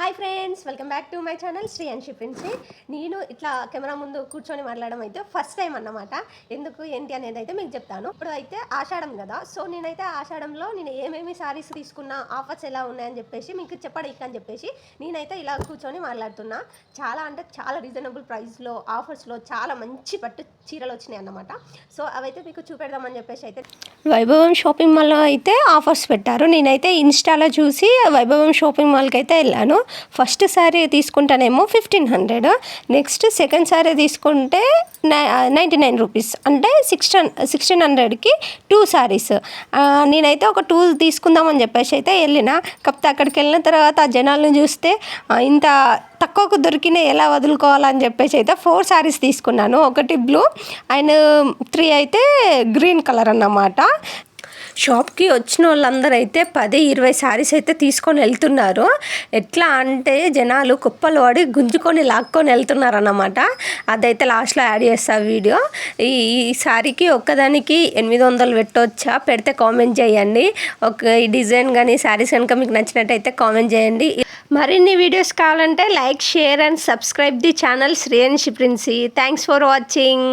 Hi friends welcome back to my channel Shri అని ప్రిన్సీ నేను ఇట్లా కెమెరా ముందు కూర్చొని మాట్లాడడం అయితే ఫస్ట్ టైం అన్నమాట. ఎందుకు ఏంటి అనేది అయితే మీకు చెప్తాను. ఇప్పుడు అయితే ఆషాఢం కదా సో నేనైతే ఆషాఢంలో నేను ఏమేమి సారీస్ తీసుకున్నా ఆఫర్స్ ఎలా ఉన్నాయని చెప్పేసి మీకు చెప్పడానికి అని చెప్పేసి నేనైతే ఇలా కూర్చొని మాట్లాడుతున్నా. చాలా అంటే చాలా రీజనబుల్ ప్రైస్లో ఆఫర్స్లో చాలా మంచి పట్టు చీరలు వచ్చినాయి అన్నమాట. సో అవైతే మీకు చూపెడదామని చెప్పేసి అయితే వైభవం షాపింగ్ మాల్లో అయితే ఆఫర్స్ పెట్టారు. నేనైతే ఇన్స్టాలో చూసి వైభవం షాపింగ్ మాల్కి అయితే వెళ్ళాను. First sari తీసుకుంటానేమో fifteen hundred next second sari తీసుకుంటే నైంటీ నైన్ రూపీస్ అంటే సిక్స్టీన్ సిక్స్టీన్ హండ్రెడ్కి టూ శారీస్ నేనైతే ఒక టూ తీసుకుందామని చెప్పేసి అయితే వెళ్ళిన. కాకపోతే అక్కడికి వెళ్ళిన తర్వాత ఆ జనాలను చూస్తే ఇంత తక్కువకు దొరికిన ఎలా వదులుకోవాలని చెప్పేసి అయితే ఫోర్ శారీస్ తీసుకున్నాను. ఒకటి బ్లూ అండ్ త్రీ అయితే గ్రీన్ కలర్ అన్నమాట. షాప్కి వచ్చిన వాళ్ళందరూ అయితే పది ఇరవై శారీస్ అయితే తీసుకొని వెళ్తున్నారు. ఎట్లా అంటే జనాలు కుప్పలు పడి గుంజుకొని లాక్కొని వెళ్తున్నారు అన్నమాట అదైతే లాస్ట్లో యాడ్ చేస్తా వీడియో. ఈ ఈ శారీకి ఒక్కదానికి ఎనిమిది వందలు పెట్టవచ్చా పెడితే కామెంట్ చేయండి. ఒక ఈ డిజైన్ కానీ శారీస్ కనుక మీకు నచ్చినట్టయితే కామెంట్ చేయండి. మరిన్ని వీడియోస్ కావాలంటే like share and subscribe the channel Shreyanshi షిప్రిన్సీ thanks for watching.